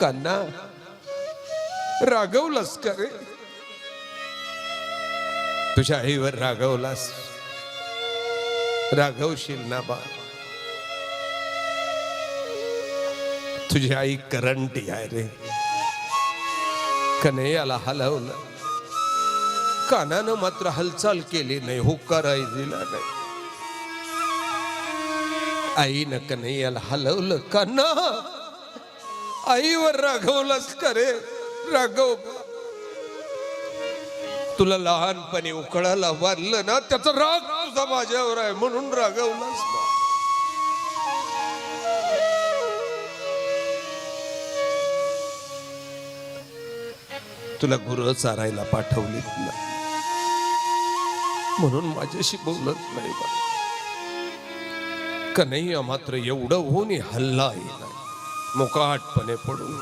कान्ना रागवलास का रे? तुझ्या आईवर रागवलास. रागवशील ना बा. तुझी आई करंटी आहे रे. कन्हैयाला हलवलं. कानानं मात्र हालचाल केली नाही हुक्काराही दिला नाही. आईनं कन्हैयाला हलवलं. कान्हा! आईवर रागवलास का रे? राघव तुला लहानपणी उकळाला बांधलं ना त्याचा राग तुझा माझ्यावर आहे म्हणून रागवलास ना तुला गुरु चारायला पाठवली ना. म्हणून माझ्याशी बोलत नाही बा. कन्हैया मात्र एवढं होऊन हल्ला नाही मोकाटपणे पडून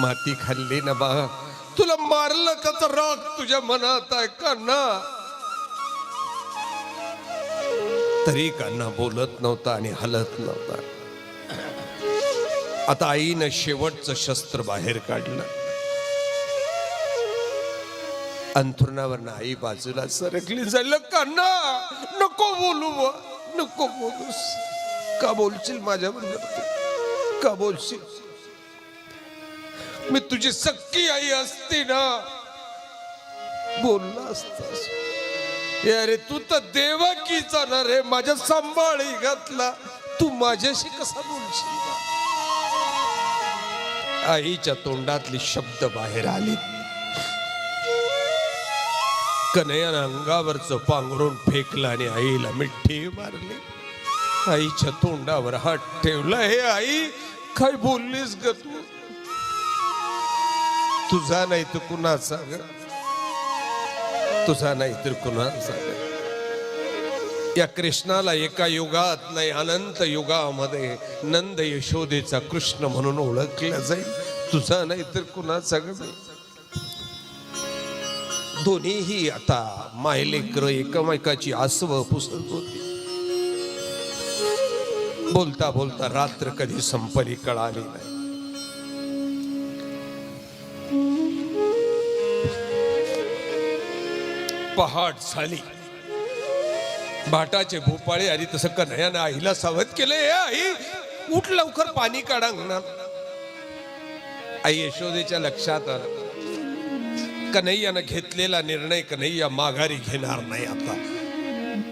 माती खाल्ली ना बा. तुला मारलं त्याचा राग तुझ्या मनात आहे का ना? तरी कान्हा बोलत नव्हता आणि हलत नव्हता. आता आईनं शेवटचं शस्त्र बाहेर काढलं. अंथरुणावर आई बाजूला सरकली. झालं कान्हा. नको बोलू नको बोलूस का बोलशील माझ्याबरोबर का बोलशील? मी तुझी सक्की आई असती ना. बोलला असतास. अरे तू तर देवाकीचा ना रे माझ्या सांभाळी घातला. तू माझ्याशी कसा बोलशील? आईच्या तोंडातली शब्द बाहेर आले कन्हैयानं अंगावरचं पांघरून फेकलं आणि आईला मिठी मारली. आईच्या तोंडावर हात ठेवला हे आई काय बोललीस ग तू? तुझा नाही तर कुणाचा ग? तुझा नाही तर कुणाचा ग? या कृष्णाला एका युगात नाही अनंत युगामध्ये नंद यशोदेचा कृष्ण म्हणून ओळखला जाईल. तुझा नाही तर कुणाचा ग दोन्हीही आता मायलेकर एकमेकाची आसव पुसत होती. बोलता बोलता रात्र कधी संपली कळाली नाही. पहाट झाली. भाटाचे भोपाळे आधी तसं कन्हयानं आईला सावध केले आई उठ लवकर पाणी काढा. अंगणात आई यशोदेच्या लक्षात आलं. कन्हैयानं घेतलेला निर्णय कन्हैया माघारी घेणार नाही आता.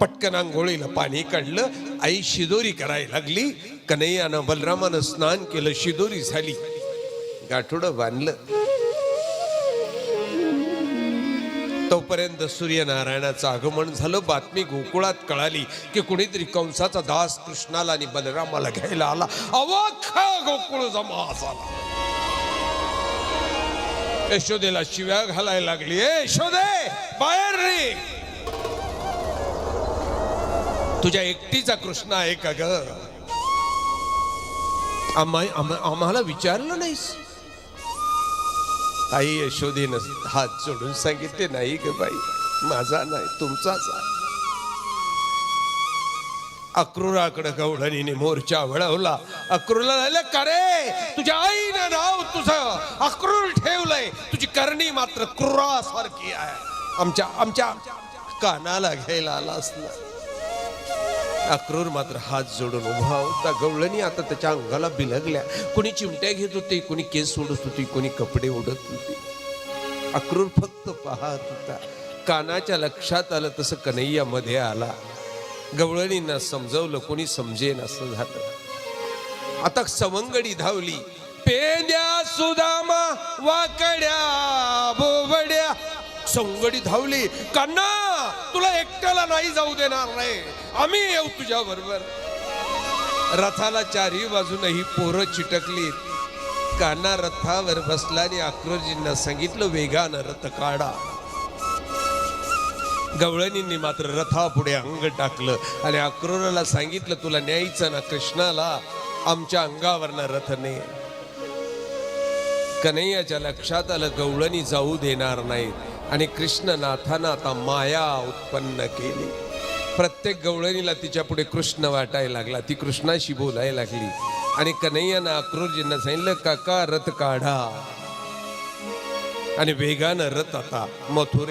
पटकन आंघोळीला पाणी काढलं आई शिदोरी करायला लागली. कन्हैयानं बलरामानं स्नान केलं शिदोरी झाली. गाठोडं बांधलं. तोपर्यंत सूर्यनारायणाचं आगमन झालं बातमी गोकुळात कळाली की कुणीतरी कंसाचा दास कृष्णाला आणि बलरामाला घ्यायला आला. अवाखा गोकुळ जमा झाला. यशोदेला शिव्या घालायला लागली. ए यशोदे बाहेर रे. तुझ्या एकटीचा कृष्ण आहे का ग? आम्हाला विचारलं नाहीस? आई यशोदेनं हात जोडून सांगितले नाही ग बाई माझा नाही तुमचाच आहे. अक्रूराकडे गवळणीने मोर्चा वळवला. अक्रूरला झालं का रे? तुझ्या आईनं नाव तुझं अक्रूर ठेवलंय. तुझी करणी मात्र क्रूरासारखी आहे. आमच्या आमच्या कानाला घ्यायला आला असला. अक्रूर मात्र हात जोडून उभा होता. गवळणी आता त्याच्या अंगाला बिलगल्या. कोणी चिमट्या घेत होते कोणी केस सोडत होती कोणी कपडे ओढत होती. अक्रूर फक्त पाहत होता. कानाच्या लक्षात आलं तसं कन्हैया मध्ये आला. गवळणींना समजवलं कोणी समजेन असं झालं. आता सवंगडी धावली पेंद्या सुदामा वाकड्या बोबड्या. सवंगडी धावली कान्ना तुला एकट्याला नाही जाऊ देणार नाही आम्ही येऊ तुझ्या बरोबर. रथाला चारही बाजूनही पोरं चिटकली कान्हा रथावर बसला आणि अक्रोजींना सांगितलं वेगानं रथ काढा. गवळणींनी मात्र रथापुढे अंग टाकलं. आणि अक्रूराला सांगितलं तुला न्यायचं ना कृष्णाला? आमच्या अंगावरनं रथ ने. कन्हैयाच्या लक्षात आलं गवळणी जाऊ देणार नाहीत. आणि कृष्णनाथानं आता माया उत्पन्न केली. प्रत्येक गवळणीला तिच्या पुढे कृष्ण वाटायला लागला. ती कृष्णाशी बोलायला लागली. आणि कन्हैयानं अक्रूरजींना सांगितलं काका रथ काढा. आणि वेगानं रथ आता. मथुरे